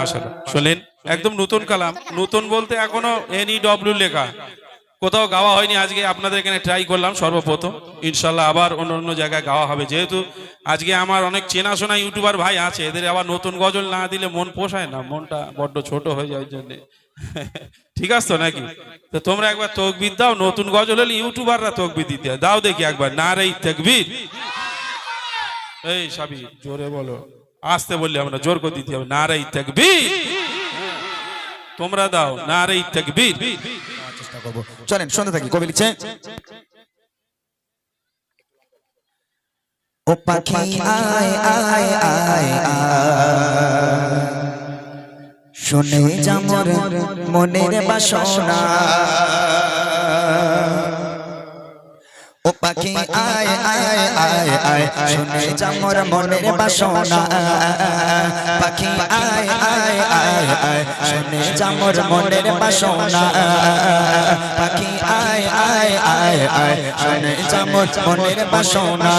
মাশাআল্লাহ শুনলেন একদম নতুন কালাম, নতুন বলতে এখনও এনই ডব্লিউ লেখা। কোথাও গাওয়া হয়নি, আজকে আপনাদের এখানে ট্রাই করলাম সর্বপ্রথম। ইনশাল্লাহ আবার অন্য অন্য জায়গায় গাওয়া হবে। যেহেতু আজকে আমার অনেক চেনাশোনা ইউটিউবার ভাই আছে, এদের আবার নতুন গজল না দিলে মন পোষায় না, মনটা বড্ড ছোট হয়ে যায় জন্যে। ঠিক আছে তো নাকি? তো তোমরা একবার তকবির দাও, নতুন গজল হলে ইউটিউবাররা তকবির দিতে দাও দেখি একবার না রে তকবির। এই সাবি জোরে বলো। আসতে বললে আমরা জোর করে দিতে হবে না রে তকবির। তোমরা দাও না রে তকবির চলেন, শুনতে থাকি, কবি লিখছে ও পাখি, আয় আয় আয় আয় শুনে যামর মনের বাসনা। ও পাখি আয় আয় আয় আয় শুনে যামর মনের বাসনা পাখি আয় আয় আয় আয় শুনে যামর মনের বাসনা পাখি আয় আয় আয় আয় শুনে যামর মনের বাসনা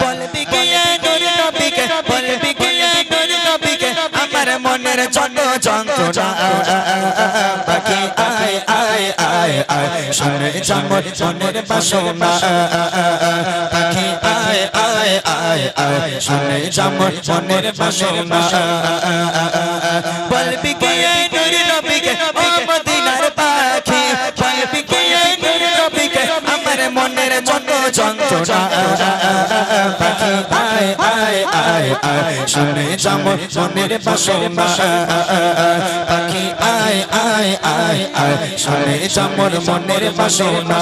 বলবি গিয়ে নূর নবীকে বলবি গিয়ে নূর নবীকে আমার মনের যত যন্ত্রণা পাখি আয় আয় আয় শুনে যামর মনের বাসনা। পাখি, আয় আয় আয় আয়। শুনে যামর মনের বাসনা। বলবি গিয়ে নূর নবীকে ও মদিনার পাখি। বলবি গিয়ে নূর নবীকে আমার মনের যত যন্ত্রণা। পাখি, আয় আয় আয় আয়। শুনে যামর মনের বাসনা। পাখি, আয় আয় আয় আয় শুনে যামর মনের বাসনা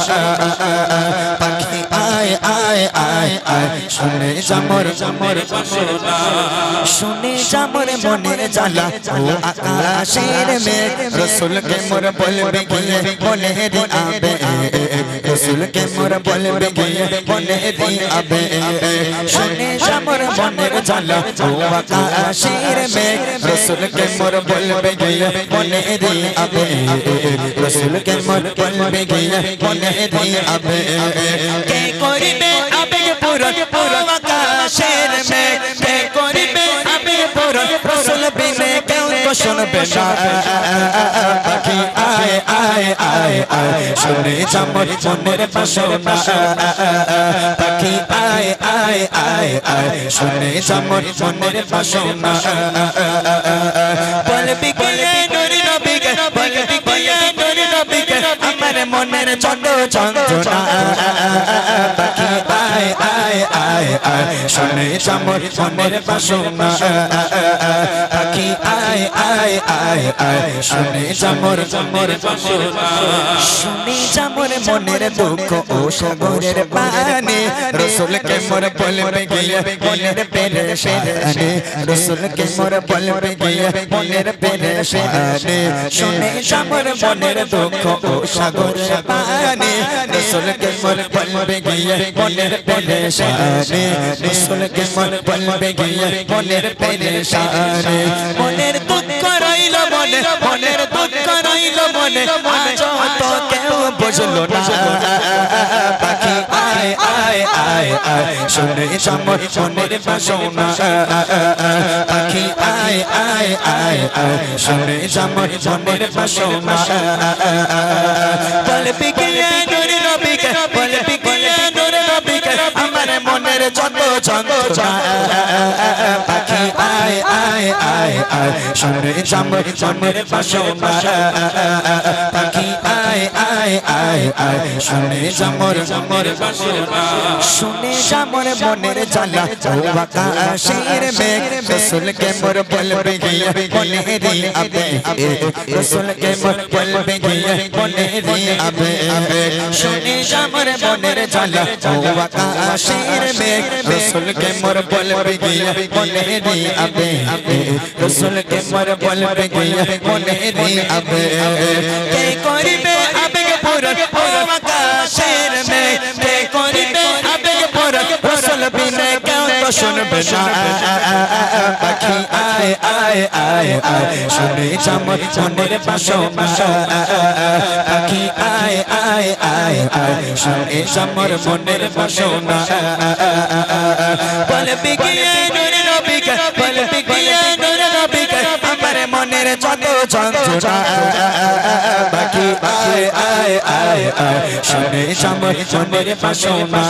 পাখি আয় আয় আয় আয়। শুনে যামর যামর বাসনা, শুনে যামর মনের জ্বালা। ও আকাশের মেঘ, রসুলকে মোর বলবে গিয়ে বলে রে আবে। রসুলকে মোর বলবে গিয়ে বলে রে আবে। শুনে যামর মনের জ্বালা, ও আকাশের মেঘ, রসুলকে মোর বলবে গিয়ে বলে রে আবে রসুলকে মোর বলবে গিয়ে বলে রে আবে। কে করিবে আবেগ পূরণ পূরণ আকাশের মেঘ কে রসুল মনের যত যন্ত্রণা পাখি আয় আয় আয় আয় শুনে যামর মনের বাসনা পাখি আয় আয় আয় আয় শুনে যামর যামর বাসনা শুনে যামর মনের দুঃখ ও সাগরের পানি রসুলকে মোর বলবে গিয়ে মনের পেরেশানি রসুলকে মোর বলবে গিয়ে মনের পেরেশানি শুনে মনের দুঃখ ও সাগরের পানি রসুলকে মন বলবে গিয়ে মনের পেরেশানি রসুলকে মন বলবে গিয়ে মনের পেরেশানি। মনের দুঃখ রইল মনে, মনের দুঃখ রইল মনে, আজ বুঝলো না পাখি আয় আয় আয় আয় শুনে যামর মনের বাসনা পাখি আয় আয় আয় আয় শুনে যামর মনের বাসনা বলবি গিয়ে নূর নবীকে বলবি গিয়ে নূর নবীকে আমার মনের যত যন্ত্রণা পাখি আয় আয় আয় আয় শুনে যামর মনের বাসনা পাখি আয় আয় আয় আয় শুনে যামর যামর বাসনা। শুনে যামর মনের জ্বালা। ও আকাশের মেঘ রসুলকে মোর বলবে গিয়ে বলে রে আবে। রসুলকে মোর বলবে গিয়ে বলে রে আবে। শুনে যামর মনের জ্বালা। ও আকাশের মেঘ রসুলকে মোর বলবে গিয়ে বলে রে আবে। রসুলকে মোর বলবে গিয়ে বলে রে আবে। কে করিবে আবেগ পূরণ ও আকাশের মেঘ কে করিবে আবেগ পূরণ রসুল বিনে কেউ তো শুনবে না পাখি আয় আয় আয় আয় শুনে যামর মনের বাসনা পাখি আয় আয় আয় আয় শুনে যামর মনের বাসনা বলবি গিয়ে নূর নবীকে বলবি গিয়ে নূর নবীকে মনের যত যন্ত্রণা আয় শুনে আমার মনের বাসনা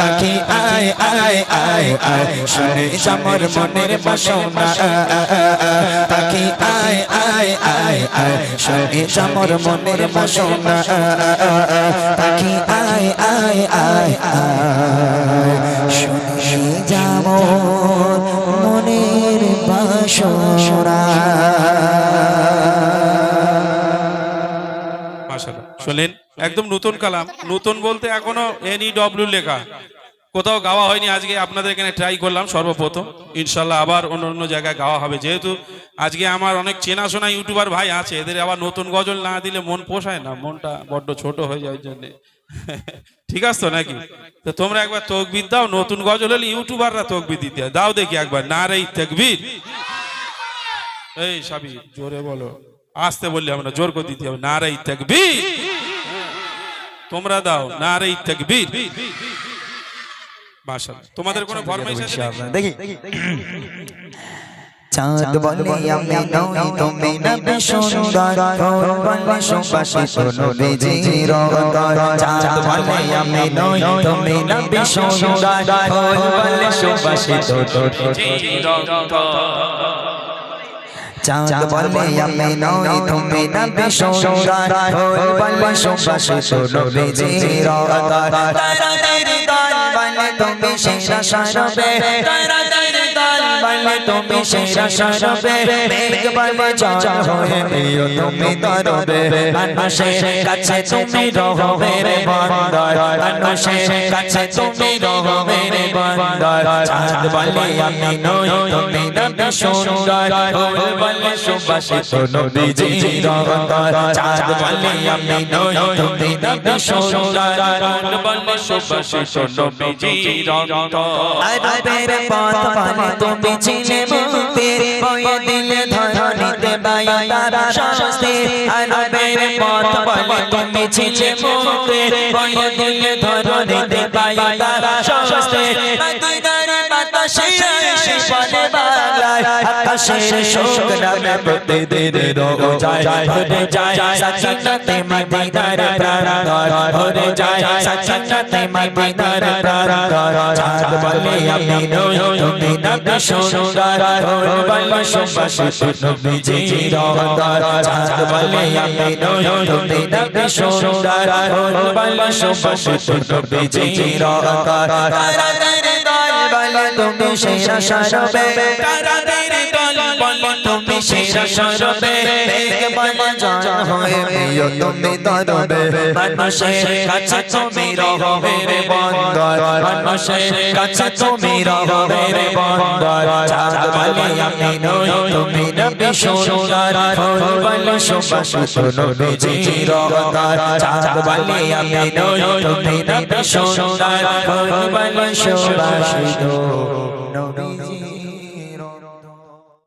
বাকি আয় আয় আয় আয়, শুনে আমার মনের বাসনা বাকি আয় আয় আয় আয়, শুনে আমার মনের বাসনা বাকি আয় আয় আয় আয়, শুনে যাব মনের বাসনা শুনলেন একদম নতুন কালাম। নতুন বলতে এখনও এনই ডব্লিউ লেখা। কোথাও গাওয়া হয়নি আজকে, আপনাদের এখানে ট্রাই করলাম সর্বপ্রথম। ইনশাল্লাহ আবার অন্য অন্য জায়গায় গাওয়া হবে। যেহেতু আজকে আমার অনেক চেনাশোনা ইউটিউবার ভাই আছে, এদের আবার নতুন গজল না দিলে মন পোষায় না। মনটা বড্ড ছোট হয়ে যায় জন্যে। ঠিক আছে তো নাকি? তো তোমরা একবার তকবির দাও, নতুন গজল হলে ইউটিউবাররা তকবির দিতে দাও দেখি একবার। না রে তকবির এই সাবি জোরে বলো। আসতে বললে আমরা জোর করে দিতে হবে না রে তকবির। তোমরা দাও না রে তকবির। মাশাআল্লাহ। তোমাদের কোনো ফরমাইশ আছে নাকি? দেখি চাঁদ বলে আমি নই তুমি নবী সুন্দর। ফুল বলে চাঁদ বলে আমি নই তুমি নবী সুন্দর। ফুল বলে সুবাসিত চাঁদ বলে আমি নই তুমি নবী সুন্দর ফুল বলে সুবাসিত বলে তুমি সরবে। তারাদের দল বলে তুমি সেরা সরবে মেঘ বলে জল হয়ে প্রিয় তুমি তরবে মানুষের কাছে তুমি রহবে রে বন্দর মানুষের কাছে তুমি রহবে রে বন্দর চাঁদ বলে আমি নই তুমি নবী সুন্দর ফুল বলে সুবাসিত নবীজির অন্তর চাঁদ বলে আমি নই তুমি নবী সুন্দর ফুল বলে সুবাসিত নবীজির অন্তর আরবের পথ বলে তুমি চিনে মুক্তি বয়ে দিলে ধরণীতে বায়ু তারা শাস্তি। আরবের পথ বলে তুমি চিনে মুক্তি বয়ে দিলে ধরণীতে বায়ু তারা শাস্তি। আকাশের শোক নামে প্রতিদিন রোজায় ভরে যায়। সচিনতে মদিনার প্রান্তর ভরে যায়। সচিনতে মদিনার প্রান্তর চাঁদ বলে আমি নই তুমি নবী সুন্দর ফুল সুবাসিত নবীজির অন্তর চাঁদ বলে আমি তুমি নবী সুন্দর বলে সুবাসিত নবীজির অন্তর তারাদের দল বলে তুমি সেরা সরবে তারাদের দল বলে তুমি সেরা সরবে মেঘ বলে হয়ে প্রিয় তুমি তরবে মানুষের কাছে তুমি রহবে রে বন্দর। মানুষের কাছে তুমি রহবে রে বন্দর। চাঁদ বলে আমি নই, তুমি নবী সুন্দর। ফুল বলে সুবাসিত নবীজির অবতার চাঁদ বলে আমি নই, তুমি নবী সুন্দর। ফুল বলে সুবাসিত নবীজির